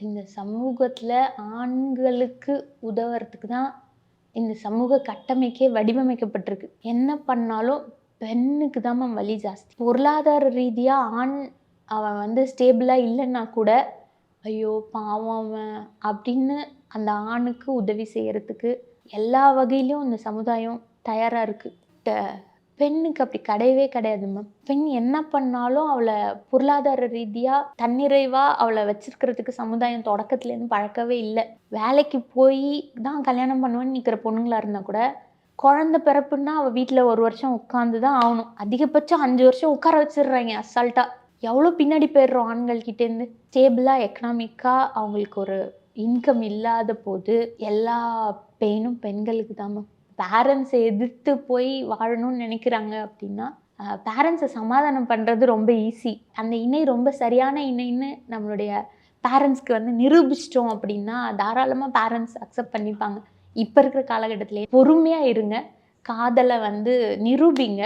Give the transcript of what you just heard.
இந்த சமூகத்தில் ஆண்களுக்கு உதவுறதுக்கு தான் இந்த சமூக கட்டமைக்கே வடிவமைக்கப்பட்டிருக்கு. என்ன பண்ணாலும் பெண்ணுக்கு தான் மேம் வலி ஜாஸ்தி. பொருளாதார ரீதியாக ஆண் அவன் வந்து ஸ்டேபிளாக இல்லைன்னா கூட ஐயோ பாவம் அவன் அப்படின்னு அந்த ஆணுக்கு உதவி செய்கிறதுக்கு எல்லா வகையிலும் இந்த சமுதாயம் தயாராக இருக்குது பெண்ணுக்கு அப்படி கிடையவே கிடையாது மேம் பெண் என்ன பண்ணாலும் அவளை பொருளாதார ரீதியாக தன்னிறைவாக அவளை வச்சிருக்கிறதுக்கு சமுதாயம் தொடக்கத்துலேருந்து பழக்கவே இல்லை. வேலைக்கு போய் தான் கல்யாணம் பண்ணுவேன்னு நிற்கிற பொண்ணுங்களாக இருந்தால் கூட குழந்த பிறப்புன்னா அவள் வீட்டில் ஒரு வருஷம் உட்காந்து தான் ஆகணும். அதிகபட்சம் அஞ்சு வருஷம் உட்கார வச்சிடுறாங்க அசால்ட்டாக எவ்வளோ பின்னாடி போயிடுறோம் ஆண்கள்கிட்டேருந்து ஸ்டேபிளாக எக்கனாமிக்காக அவங்களுக்கு ஒரு இன்கம் இல்லாத போது எல்லா பெயினும் பெண்களுக்கு தான் மேம் பேரண்ட்ஸை எதிர்த்து போய் வாழணும்னு நினைக்கிறாங்க அப்படின்னா பேரண்ட்ஸை சமாதானம் பண்ணுறது ரொம்ப ஈஸி அந்த இணை ரொம்ப சரியான இணைன்னு நம்மளுடைய பேரண்ட்ஸ்க்கு வந்து நிரூபிச்சிட்டோம் அப்படின்னா தாராளமாக பேரண்ட்ஸ் அக்செப்ட் பண்ணிப்பாங்க. இப்போ இருக்கிற காலகட்டத்திலே பொறுமையாக இருங்க. காதலை வந்து நிரூபிங்க.